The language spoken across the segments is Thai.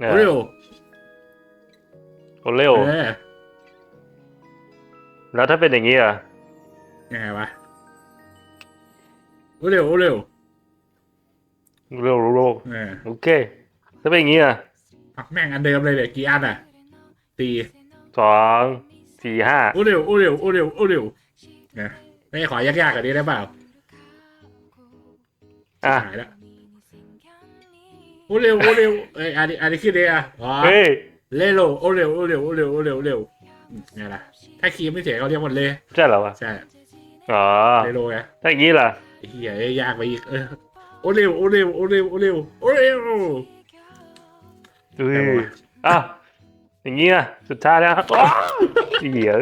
เอโอเร็อวโอเร็วเออแล้วถ้าเป็นอย่างนี้อะยังไงวะโอเร็วโอเร็วเร็วเร็วเออโอเค ถ้าเป็นอย่างนี้อะเอาแม่งอันเดิมเลยเดี๋ยวกี่อันอะตีสองสี่ห้าโอเร็วโอเร็วโอเร็วโอเร็วนะไม่ขอยากๆกว่านี้ได้เปล่าอะหายแล้ว โอเร็วโอเร็วเอ้ยอันนี้อันนี้คือเดียอ๋อเฮ้ยเลโลโอเร็วโอเร็วโอเร็วโอเร็วโอเร็วอืมไงล่ะถ้าคีย์ไม่เสียเขาเรียกหมดเลยใช่เหรอวะใช่อ๋อเลโลไงถ้าอย่างนี้ล่ะไอ้เหี้ยยากไปอีกเออโอเร็วโอเร็วโอเร็วโอเร็วโอเร็วอุ้ยแต่ว่าอะอย่างนี้อะสุดท้ายแล้วครับอ้าวเหี้ย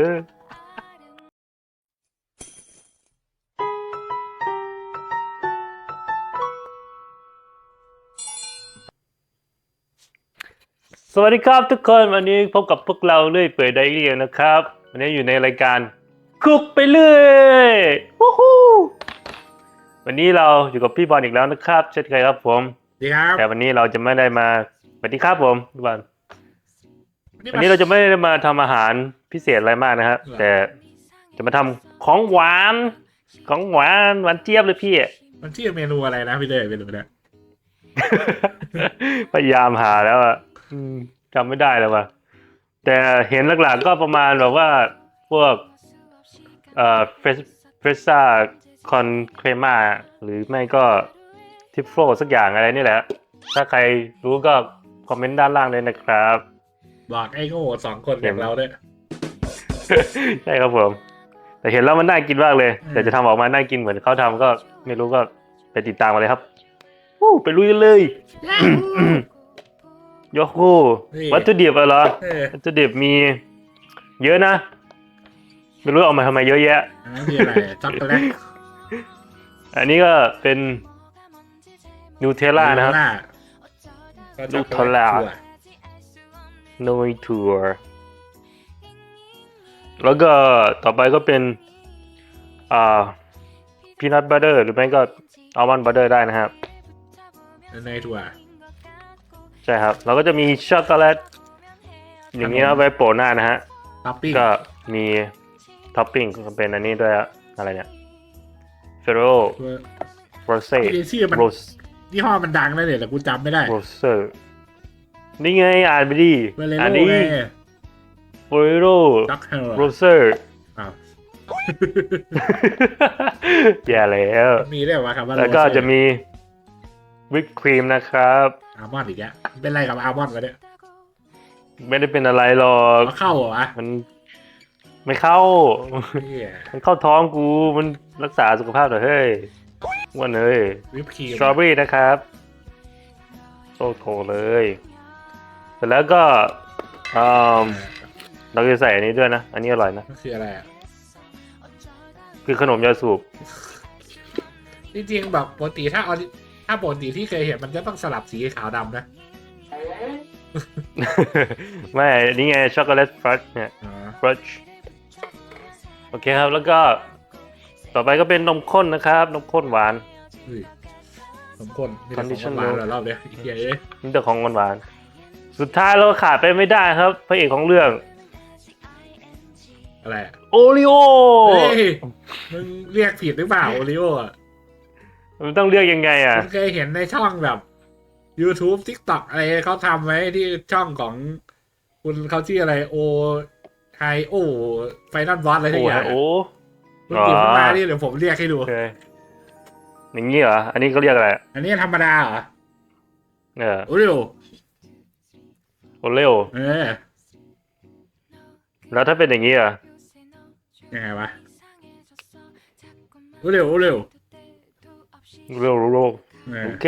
สวัสดีครับทุกคนวันนี้พบกับพวกเราเรื่อยเปื่อยไดเรียนะครับ วันนี้อยู่ในรายการคุกไปเรื่อยวู้ฮู้วันนี้เราอยู่กับพี่บอลอีกแล้วนะครับ เช่นเคยครับผม ดีครับแต่วันนี้เราจะไม่ได้มาสวัสดีครับผมพี่บอลวันนี้เราจะไม่ได้มาทำอาหารพิเศษอะไรมากนะครับแต่จะมาทำของหวานของหวานหวานเจี๊ยบเลยพี่ มันชื่อเมนูอะไรนะพี่เต้เมนูเนี้ยพยายามหาแล้วอะ อืมจำไม่ได้แล้วว่ะ แต่เห็นหลักๆก็ประมาณแบบว่าพวกเอ่อเฟสเฟสซ่าคอนเครมาหรือไม่ก็ทิฟโฟสักอย่างอะไรนี่แหละ ถ้าใครรู้ก็คอมเมนต์ด้านล่างเลยนะครับ บอกไอ้โง่สองคนอย่างเราเนี่ยใช่ครับผม แต่เห็นแล้วมันน่ากินมากเลยอืมแต่จะทำออกมาน่ากินเหมือนเขาทำก็ไม่รู้ก็ไปติดตามมาเลยครับวู้ไปลุยกันเลย โยคูวัตถุดิบอะเหรอ เออวัตถุดิบมี เยอะนะ ไม่รู้เอามาทำไมเยอะแยะ อันนั้นคืออะไรช็อกโกแลตอันนี้ก็เป็นนูเทลล่านะครับนูเทลล่าก็ช็อกโกแตนูเทลล่าโนยทัวร์แล้วก็ต่อไปก็เป็น อ่าพีนัทบัตเตอร์หรือไม่ก็อัลมอนด์บัตเตอร์ได้นะครับถั่วในถั่วใช่ครับ เราก็จะมีช็อกโกแลตอย่างนี้ครับผมเอาไว้โปะหน้านะฮะท็อปปิ้งก็มีท็อปปิ้งก็เป็นอันนี้ด้วยอะอะไรเนี่ยเฟโรตัวโรเซ่ที่ชื่อมันโรสยี่ห้อมันดังนะเนี่ยแต่กูจำไม่ได้โรเซอร์นี่ไงอ่านไปดิเวเลอ่านโลดิไงเฟโรด็อกเฮลโรเซอร์อ้าวแย่แล้วมีด้วยวะคำว่าแล้วก็จะมีวิปครีมนะครับ อัลมอนด์อีกแล้วเป็นไรกับอัลมอนด์วะเนี่ยไม่ได้เป็นอะไรหรอกเอาเข้าเหรอวะมันไม่เข้า เหี้ยมันเข้าท้องกู มันรักษาสุขภาพหน่อยเฮ้ยอ้วันเฮ้ยวิปครีมสตรอเบอรี่นะครับโซโถเลย เสร็จแล้วก็อืมเราจะใส่อันนี้ด้วยนะ อันนี้อร่อยนะ มันคืออะไรอะคือขนมยาสูบจริงๆแบบปกติถ้าเอา ถ้าปกติที่เคยเห็นมันจะต้องสลับสีขาวดำนะไม่อันนี่ไงช็อกโกแลตฟรัชเนี่ยอ๋อฟรัชโอเคครับแล้วก็ ต่อไปก็เป็นนมข้นนะครับ นมข้นหวานเฮ้ยสมควรมีแต่ของ Condition หวาน low ๆเหรอรอบเนี้ยไอ้เหี้ยเอ้ยนี่แต่ของหวานๆสุดท้ายเราขาดไปไม่ได้ครับ พระเอกของเรื่องอะไรอะโอริโอ เฮ้ยมึงเรียกผิดหรือเปล่าโอริโออะ มันต้องเรียกยังไงอะผมเคยเห็นในช่องแบบ YouTube TikTok อะไรเขาทำไว้ที่ช่องของ คุณเขาชื่ออะไรโอไฮโอไฟนอลบอสอะไรโอ้ทุกอย่างโอ้คุณจิ๋มขึ้นมานี่เดี๋ยวผมเรียกให้ดูโอเคอย่างนี้เหรอ อันนี้เขาเรียกอะไร อันนี้ธรรมดาเหรอ เออโอริโอโอเร็วเออ แล้วถ้าเป็นอย่างนี้อะยังไงวะโอริโอโอริโอ เร็วเร็วเออโอเค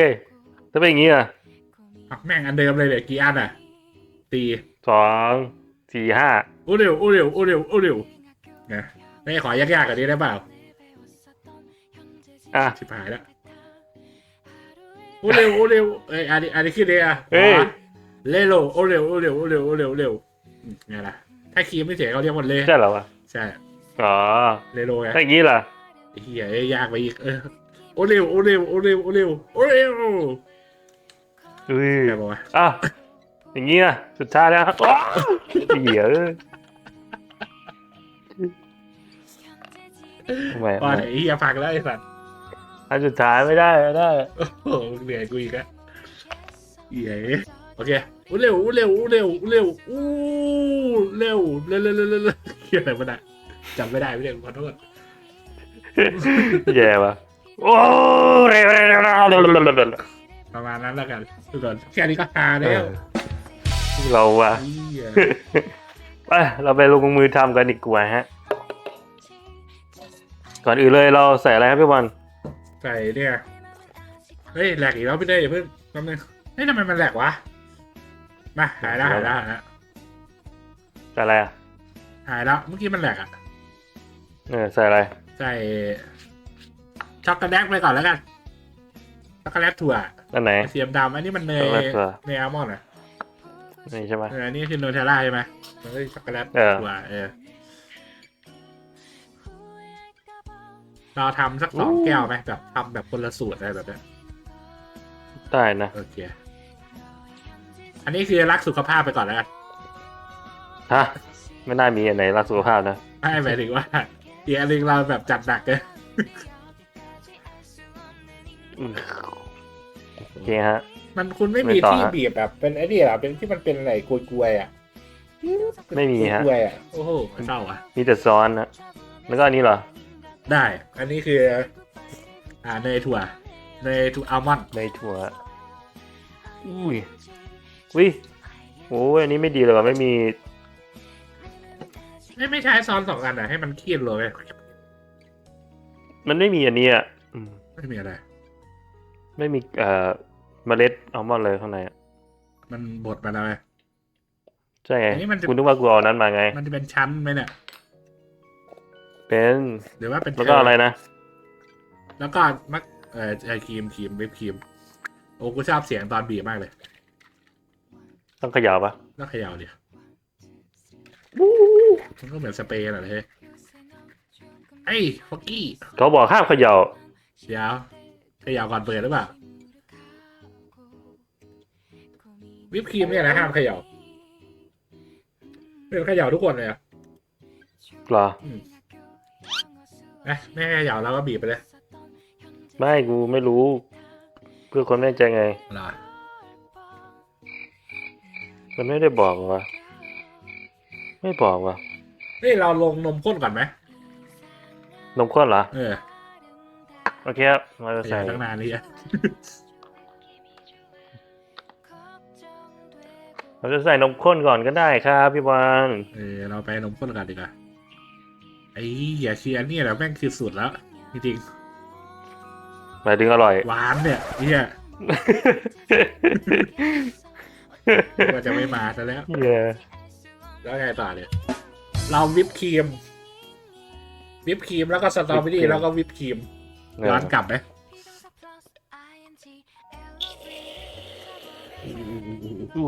ถ้าเป็นอย่างนี้อะเอาแม่งอันเดิมเลยเดี๋ยวกี่อันอะตีสองสี่ห้าโอริโอโอริโอโอริโอโอริโอนะไม่ขอยากๆกว่านี้ได้เปล่าอะ ชิบหายแล้วโอเร็วโอเร็วเอ้ยอันนี้อันนี้คือเดียเฮ้ย เลโลโอเร็วโอเร็วโอเร็วโอเร็วโอเร็วอืมไงล่ะถ้าคีย์ไม่เสียเขาเรียกหมดเลยใช่เหรอวะใช่อ๋อเลโลไงถ้าอย่างนี้ล่ะ ไอ้เหี้ยเอ้ยยากไปอีกเออ โอเร็วโอเร็วโอเร็วโอเร็วโอเร็วอุ้ยใช่ปะวะอะอย่างนี้นะสุดท้ายแล้วครับว้าวเหี้ยเอ้ยทำไมว่าไหนเฮียฟังแล้วไอ้สัตว์อันสุดท้ายไม่ได้ไม่ได้ โอ้โหเหนื่อยกูอีกแล้วเหี้ยโอเคอู้เร็วอู้เร็วอู้เร็วอู้เร็วอู้เร็วเร็วเร็วเร็วเร็วเร็วเฮียอะไรวะน่ะจำไม่ได้ไม่ได้ขอโทษ แย่ปะ โอ้เร็วเร็วเร็วเร็วเร็วเร็วเร็วประมาณนั้นแล้วกันทุกคนแค่นี้ก็ฮาแล้วเราอะเหี้ยไปเราไปลงมือทำกันดีกว่าฮะ ก่อนอื่นเลยเราใส่อะไรครับพี่บอลใส่เนี่ยเฮ้ยแหลกอีกแล้วพี่เด้อย่าเพิ่งแป๊บนึงเฮ้ยทำไมมันแหลกวะมาหายแล้วหายแล้วหายแล้วใส่อะไรอะหายแล้วเมื่อกี้มันแหลกอะเออใส่อะไร ใส่ ช็อกโกแลตไปก่อนแล้วกันช็อกโกแลตถั่วอันไหนเสียมดำอันนี้มันเนยช็อกโกแลตถั่วเนยอัลมอนด์อะนี่ใช่ไหมเอออันนี้คือโนเทลล่าใช่ไหมมันก็ช็อกโกแลตเออถั่วเออเราทำสักสองแก้วไหมแบบทำแบบคนละสูตรอะไรแบบเนี้ยได้นะโอเคอันนี้คือรักสุขภาพไปก่อนแล้วกันฮะไม่น่ามีอันไหนรักสุขภาพนะไม่หมายถึงว่าอีกอันหนึงเราแบบจัดหนักเลยอืม โอเคฮะ มันคุณไม่มีไม่ต่อที่ฮะบีบแบบเป็นไอ้นี่เหรอเป็นที่มันเป็นอะไรกลวยๆอะไม่มีฮะกลวยๆอะโอ้โหเศร้าอะมีแต่ซ้อนนะแล้วก็อันนี้เหรอ ได้ อันนี้คือ อ่าเนยถั่วเนยถั่วอัลมอนด์ในถั่วอุ้ยวิโอ้ยอันนี้ไม่ดีเลยว่ะไม่มี ไม่ไม่ใช้ซ้อนสองอันอะให้มันเคียนเลยมันไม่มีอันนี้อะอืมไม่มีอะไร ไม่มีเอ่อเมล็ดอัลมอนด์เลยข้างในอะมันบดมาแล้วไง ใช่ไงอันนี้มันจะ คุณนึกว่ากูเอาอันนั้นมาไง มันจะเป็นชั้นไหมเนี่ยเป็นหรือว่าเป็นแล้วก็อะไรนะแล้วก็มักเอ่อไอครีมครีมวิปครีม โอ้กูชอบเสียงตอนบีบมากเลยต้องเขย่าปะแล้วเขย่าดิมันก็เหมือนสเปรย์น่ะเลยไอ้ฟอกกี้เขาบอกห้ามเขย่าเดี๋ยวเขย่าก่อนเปิดหรือเปล่าวิปครีมเนี่ยนะห้ามเขย่าเป็นเขย่าทุกคนเลยอะเหรอเอ๊ะไม่ให้เขย่าแล้วก็บีบไปเลย ไม่กูไม่รู้ เพื่อคนแน่ใจไงเหรอมันไม่ได้บอกวะไม่บอกวะเฮ้ยเราลงนมข้นก่อนไหมนมข้นเหรอเออโอ เคครับมาจะเขใส่ย่าตั้งนานเลยอะเราจะใส่นมข้นก่อนก็ได้ครับพี่บอลเออเราไปนมข้นกันดีกว่าไอ้อย่าเชียร์เนี่ยแหละแม่งคือสุดแล้วจริงหมายถึงอร่อยๆหวานเนี่ยเฮียก็จะไม่มาซะแล้วเหี้ยแล้วไงต่อเนี่ยเราวิปครีม วิปครีมแล้วก็สตรอเบอรี่แล้วก็วิปครีม ย้อนกลับไหมอู้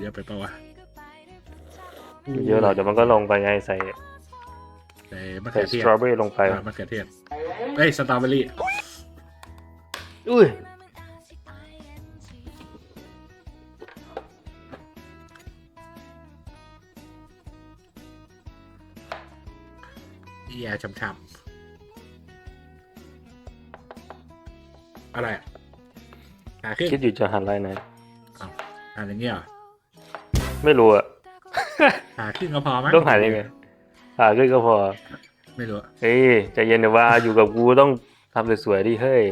เยอะไปปะวะเยอะหรอกเดี๋ยวมันก็ลงไปไงใส่ใส่มะใส่เขือสเทศตรอเบอรี่ลงไปอ่ามะเขือเทศเอ้ยสตรอเบอรี่อุ้ยเอียช่ำ อะไรอะหาขึ้นคิดอยู่จะหันอะไรไหน หาอย่างเงี้ยเหรอไม่รู้อะหาขึ้นก็พอมั้งต้องหันยังไงหาขึ้นก็พอ ไม่รู้อะเฮ้ยใจเย็นเดี๋ยวว่าอยู่กับกูต้องทำสวยๆดิเฮ้ย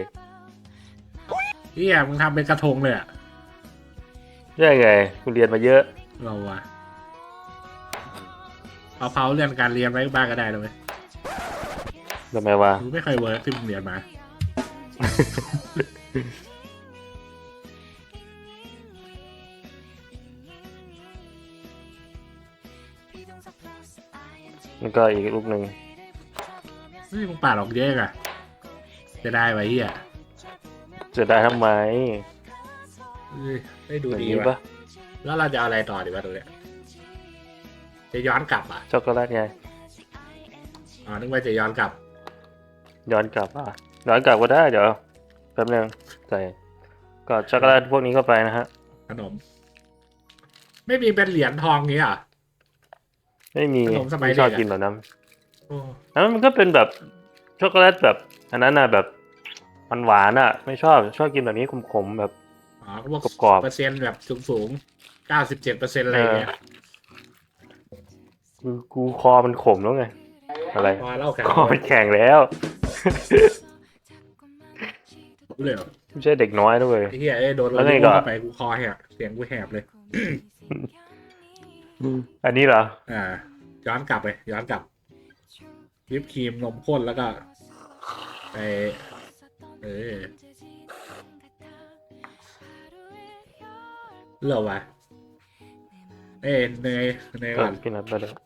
เอียมึงทำเป็นกระทงเลยอะได้ไงกูเรียนมาเยอะ เราอะเอาเผาเรื่องการเรียนไว้บ้างก็ได้เลยทำไมวะรู้ไม่เคยเวิร์กที่มึงเรียนมา แล้วก็อีกรูปหนึ่งนี่มึงปาดออกเยอะอะจะได้ไว้เฮียจะได้ทำไมเอ้ยไม่ดูแบบดีนี้วะปะแล้วเราจะเอาอะไรต่อดีวะตรงเนี้ยจะย้อนกลับอะช็อกโกแลตไง อ๋อนึกว่าจะย้อนกลับ ย้อนกลับอะ ย้อนกลับก็ได้เดี๋ยวแป๊บนึงใส่ก็ช็อกโกแลตพวกนี้เข้าไปนะฮะ ขนม ไม่มีเป็นเหรียญทองนี้เหรอะ ไม่มีขนมสมัยไม่ชอบเด็กอะ กินแบบนั้นโอ้อันนั้นมันก็เป็นแบบช็อกโกแลตแบบอันนั้นน่ะแบบมันหวานอะ ไม่ชอบชอบกินแบบนี้ขมๆแบบ อ๋อพวกกรอบๆ เปอร์เซ็นต์แบบสูงๆเก้าสิบเจ็ดเปอร์เซ็นต์อะไรอย่างเงี้ยกูกูคอมันขมแล้วไง อะไร พอเล่าแข่งคอมันแข็งแล้ว รู้เลยเหรอไม่ใช่เด็กน้อยด้วย ไอ้เหี้ยเอ้ยโดนแล้เราวไงลูต่อ เข้าไปกูคอแหบเสียงกูแหบเลย อันนี้เหรอ อ่า ย้อนกลับไปย้อนกลับวิปครีมนมข้นแล้วก็ไปเออเหรอวะเอ้ยเนยเนยเอก่ออนกินอะไรไปเลย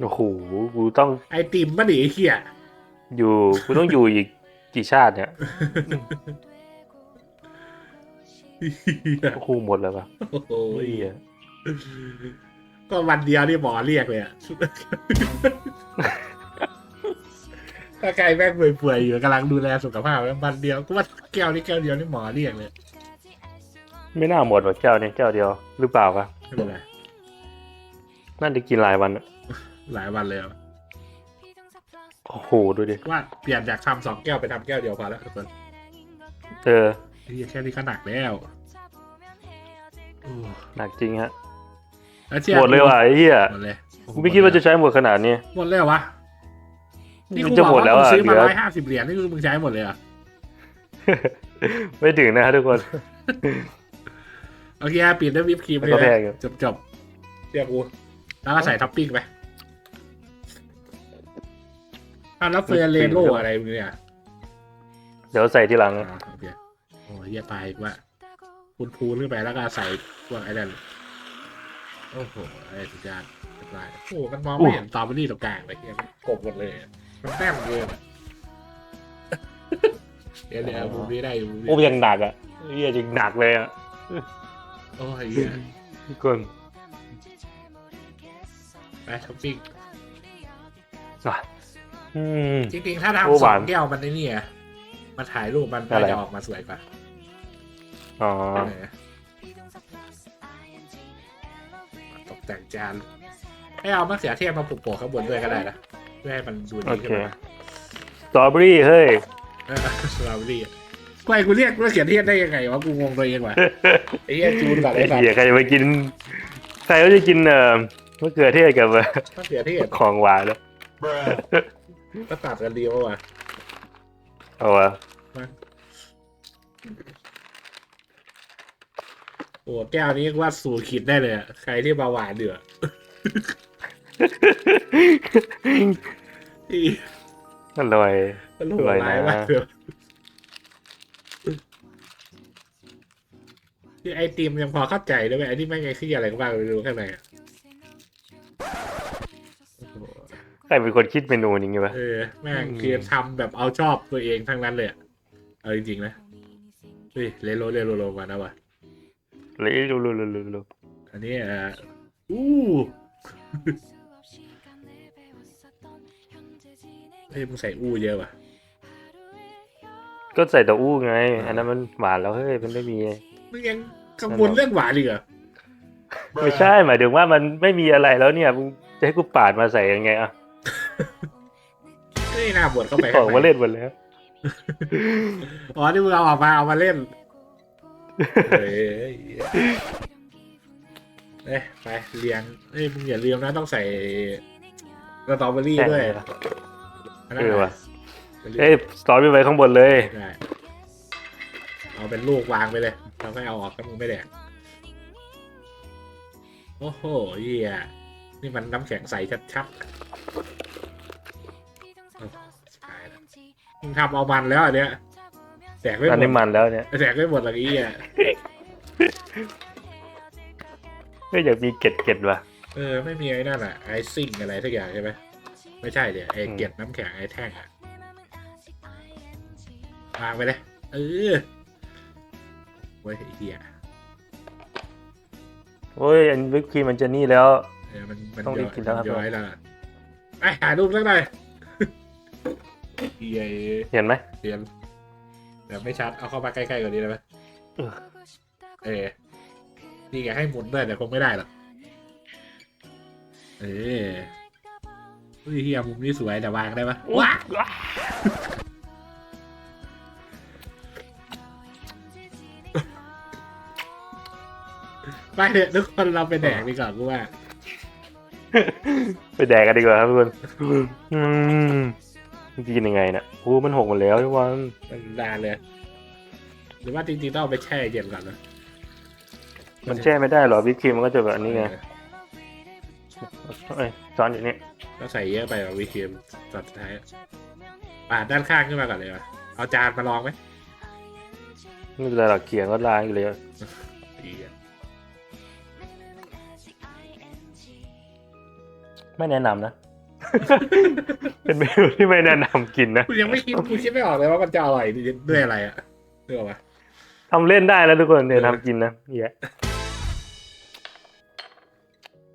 โอ้โหกูต้องไอติมมาดิไอ้เหี้ยอยู่กูต้องอยู่อีกกี่ชาติเนี่ยโอ้โหหมดแล้วปะโอ้โหโอ้ยก็วันเดียวนี่หมอเรียกเลยอะถ้าใครแม่งเปื่อยๆอยู่กำลังดูแลสุขภาพแล้ววันเดียวก็ว่าแก้วนี่แก้วเดียวนี่หมอเรียกเลย ไม่น่าหมดว่ะแก้วนี้แก้วเดียวหรือเปล่าวะไม่เป็นไร น่าจะกินหลายวันอะ หลายวันเลยอะโอ้โห ดูดิ ว่าเปลี่ยนจากทำสองแก้วไปทำแก้วเดียวพอแล้วทุกคนเออเฮ้ยแค่นี้ก็หนักแล้วโอ้หนักจริงฮะ แล้วชี่หมดเลยว่ะไอ้เหี้ยหมดเลยกูไม่คิดว่าจะใช้หมดขนาดนี้ หมดเลยเหรอวะนี่มักูนจะบอกหมดว่าแล้วมึงอะซื้อเหมาลือร้อยห้าสิบเหรียญนี่คือมึงใช้หมดเลยเหรอะไม่ถึงนะฮะทุกคน โอเคปิดด้วยวิปครีมมันเลก็ยแพนะงอยู่จบจบๆเรียกกูแล้วก็ใส่ท็อปปิ้งไป อะแล้วเฟรนเลโลอะไรมึงเนี่ยเดี๋ยวใส่ทีหลังอ่าโอเคโอ้ยเหี้ยตายอีกว่าคุณพูนขึ้นไปแล้วก็ใส่พวกไอ้นั่นโอ้โหไอ้สุดยอดเรียบร้อยโอ้โหมันมองไม่เห็นตอเบอรี่ตรงกลางเลยเฮียมันกบหมดเลยอะมันแน่นเลยอะเดี๋ยวเดี๋ยวมุมนี้ได้อยู่มุมนี้โอ้ยังหนักอะเหี้ยจริงหนักเลยอะโอ้ยเหี้ยทุกคนไปท็อปปิ้ง อะ อืม จริงๆ ถ้าโอ้ทำสหอวางนแก้วมันไอ้นี่อะมาถ่ายรูปมันอะไรน่าจะออกมาสวยกว่าอ๋อเออตกแต่งจานให้เอามะเขือเทศมาปลูกโปะข้างบนด้วยก็ได้นะเพื่อให้มันดูโอดีเคขึ้นมาสตรอเบอรี่เฮ้ย เออสตรอเบอรี่อะกูไอ้กูเรียกมะเขือเทศได้ยังไงวะกูงงตัวเองว่ะไอ้เหี้ยจูนก่อนไอ้ไอ้สัตว์เหี้ยใครจะไปกิน ใครก็จะกินเอ่อมะเขือเทศกับเอ่อมะเขือเทศ ของหวานแล้ว ก็ตัดกันเดียวว่ะเอาวะโอ้แก้วนี้ว่าสู่ขีดได้เลยอะใครที่เบาหวานเดือดที่อร่อยมันลูกสวยร้ายนะมากเลยที่ไอติมยังพอเข้าใจได้ไหมไอที่ไม่ไงขี้อะไรก็บ้างไปดูข้างในอะ ใครเป็นคนคิดเมนูนี้ไงวะเออแม่งอืมคือทำแบบเอาชอบตัวเองทั้งนั้นเลยอะเอาจริงๆนะเฮ้ยเลโลเลโลโลมานะวะเลยรู้รู้รู้รู้รู้อันนี้อ่าอู้เฮ้ยมึงใส่อู้เยอะว่ะก็ใส่เต้าอู้ไง อันนั้นมันหวานแล้วเฮ้ยมันไม่มีมึงยังกังวลเรื่องหวานอีกเหรอไม่ใช่หมายถึงว่ามันไม่มีอะไรแล้วเนี่ยมึงจะให้กูปาดมาใส่ยังไงอะ นี่น่าบวชเข้าไปอข้าองกในมาเล่นหมดแล้ว อ๋อ นี่มึงเอาออกมาเอามาเล่นเฮ้ยเอ้ยไปเรียงเอ้ยมึงอย่าลืมนะต้องใส่สตรอเบอรี่ด้วยนนั้นเออว่ะเป็นเอ้ยสตอรี่ไว้ข้างบนเลยได้เอาเป็นลูกวางไปเลยเราไม่เอาออกถ้ามึงไม่แดกโอ้โหเหี้ย นี่มันน้ำแข็งใสชัดๆโอ้ชิบหายแล้วมึงทำเอามันแล้วอันเนี้ยแดกไม่หอันมนี้ดมันแล้วเนี่ยแดกไม่หมดหรอกไอ้เหี้ยก็อยากมีเกล็ดเกล็ดว่ะ เออไม่มีไอ้นั่นอะไอซิ่งอะไรทุกอย่างใช่ไหมไม่ใช่เดี๋ยวไออืมเกล็ดน้ำแข็งไอแท่งอะวางไปเลยเออโว้ยไอ้เหี้ยโอ้ย อันวิปครีมมันจะนี่แล้ว เออมันมันต้องรีบกินแล้วครับ ย้อยแล้วอะไปหารูปสักหน่อยเหี้ยเห็นไหมเรียนแบบไม่ชัดเอาเข้ามาใกล้ๆกว่านี้ได้ไหมเออ เออนี่ไงให้หมุนด้วยแต่คงไม่ได้หรอกเอออุ้ยเฮียมุมนี้สวยแต่วางได้ปะว้าไปเถอะทุกคนเราไปแดกดีกว่ากูว่า ไปแดกกันดีกว่าครับทุกคนอืมมันจะกินยังไงเนี่ยโอ้มันหกหมดแล้วทุกวันมันนานเลย หรือว่าจริงๆต้องเอาไปแช่เย็นก่อนนะมันแช่ไม่ได้หรอวิปครีมมันก็จะแบบนี้ไงเอ้ยซ้อนอยู่นี่ก็ใส่เยอะไปแบบวิคิมตอนสุดท้ายปาดด้านข้างขึ้นมาก่อนเลยวะเอาจานมาลองไหมไม่เป็นไรหรอกเขียงก็ล้างอยู่เลยดีอะ ไม่แนะนำนะ เป็นเมนูที่ไม่แนะนำกินนะกูยังไม่คิดกูคิดไม่ออกเลยว่ามันจะอร่อยด้วยอะไรอะเรื่องอะไรทำเล่นได้แล้วทุกคนเนี่ยทำกินนะเหี้ย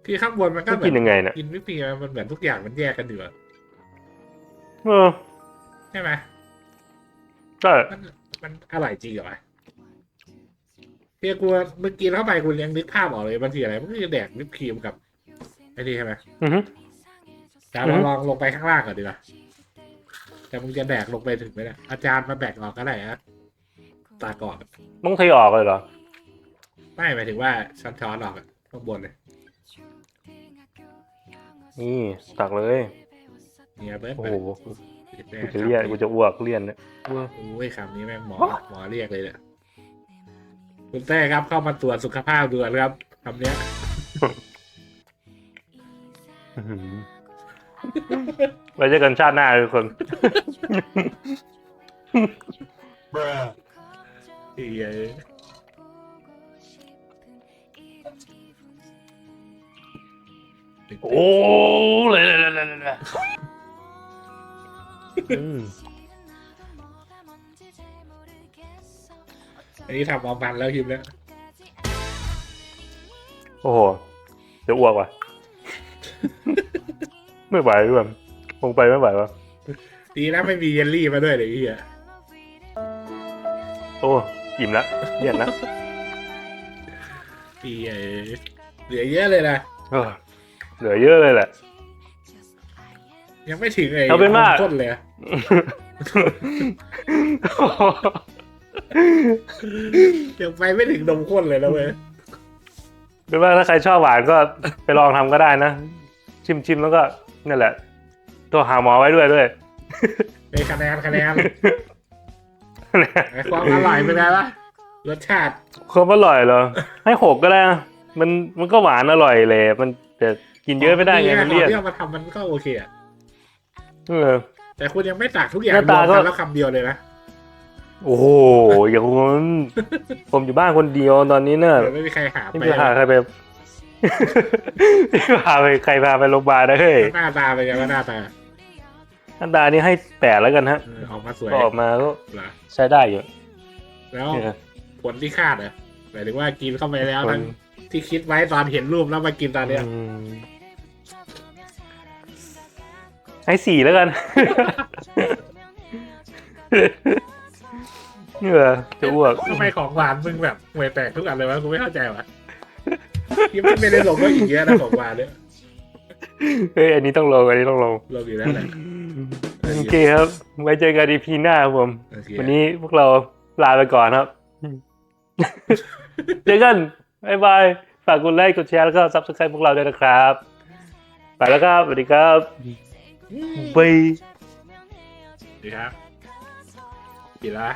ที่ข้างบนมันก็มันเหมืกิอนนยังไงเนี่ยกินไม่ปีมันเหมือนทุกอย่างมันแยกกันอยู่อะเออใช่ไหมก็มันมันอร่อยจริงเหรอวะเพียกูเมื่อกี้เข้าไปกูยังนึกภาพออกเลยมันคืออะไรมันคือแดกวิปครีมกับ ไอ้นี่ใช่ไหมอือฮึ จานอือฮึ ลองลงไปข้างล่างก่อนดีกว่าแต่มึงจะแดกลงไปถึงไหมเนี่ยอาจารย์มาแบกออกก็ได้ฮะตากออกต้องเทออกเลยเหรอ ไม่หมายถึงว่าช้อนช้อนๆออกอะข้างบนเลยนี่ตักเลย เนี่ยเบิร์ดโอ้ไปโหแม่กูจะเลี่ยนกูจะอ้วกเลี่ยนเนี่ยโอ้ยคำนี้แม่งหมอ หมอเรียกเลยเนี่ยคุณเต้ครับเข้ามาตรวจสุขภาพด่วนครับคำเนี้ยอื้อหือ ไว้เจอกันชาติหน้าทุกคนเหี้ยโอ้เลยเลยเลยเลยอันนี้ทำเอามันแล้วพิมแล้ว โอ้โห จะอ้วกว่ะ ไม่ไหวแบบลงไปไม่ไหววะดีนะไม่มีเยลลี่มาด้วยเลยไอ้เหี้ยโอ้อิ่มละเลี่ยนนะเหี้ยเหลือเยอะเลยนะเออเหลือเยอะเลยแหละ ยังไม่ถึงไอ้เอาเป็นว่าข้นเลยอะยังไปไม่ถึงนมข้นเลยนะเว้ย เป็นว่าถ้าใครชอบหวานก็ไปลองทำก็ได้นะ ชิมชิมแล้วก็นั่นแหละตัวหาหมอไว้ด้วยด้วยในคะแนนคะแนนไอ้ความอร่อยเป็นไงล่ะรสชาติความอร่อยเหรอ ให้หกก็ได้นะมันมันก็หวานอร่อยเลย มันแต่กินเยอะไม่ได้ไงมันเลี่ยนที่เอามาทำมันก็โอเคอะเออแต่คุณยังไม่ตักทุกอย่างหน้ารตาวมก็กันแล้วคำเดียวเลยนะโอ้โหอย่างคนผมอยู่บ้านคนเดียวตอนนี้เนอะเดี๋ยวไม่มีใครหาไม่ไปมีพาใครไปไม่ พาไปใครพาไปโรงพยาบาลนะเฮ้ยหน้าตาเป็นไงวะหน้าตาอันดานี่ให้แปดแล้วกันฮะเออออกมาสวยก็ออกมาก็เหรอใช้ได้อยู่แล้วเนี่ยผลที่คาดอะหมายถึงว่ากินเข้าไปแล้วมัทั้นงที่คิดไว้ตอนเห็นรูปแล้วมากินตอนเนี้ยอืมให้สี่แล้วกัน เหนื่อยจะอ้วก ทำไมของหวานมึงแบบห่วยแตกทุกอันเลยวะกูไม่เข้าใจวะ ยังไม่ได้ลงก็อีกเยอะนะของวานเนี่ยเฮ้ยอันนี้ต้องลงอันนี้ต้องลงลงอยู่แล้วแหละโอเคครับ ไว้เจอกันอีพีหน้าผม วันนี้พวกเราลาไปก่อนครับ เจอกันบายบาย ฝากกดไลค์กดแชร์แล้วก็ซับสไครต์พวกเราด้วยนะครับ ไปแล้วครับ สวัสดีครับบายดีครับปีละ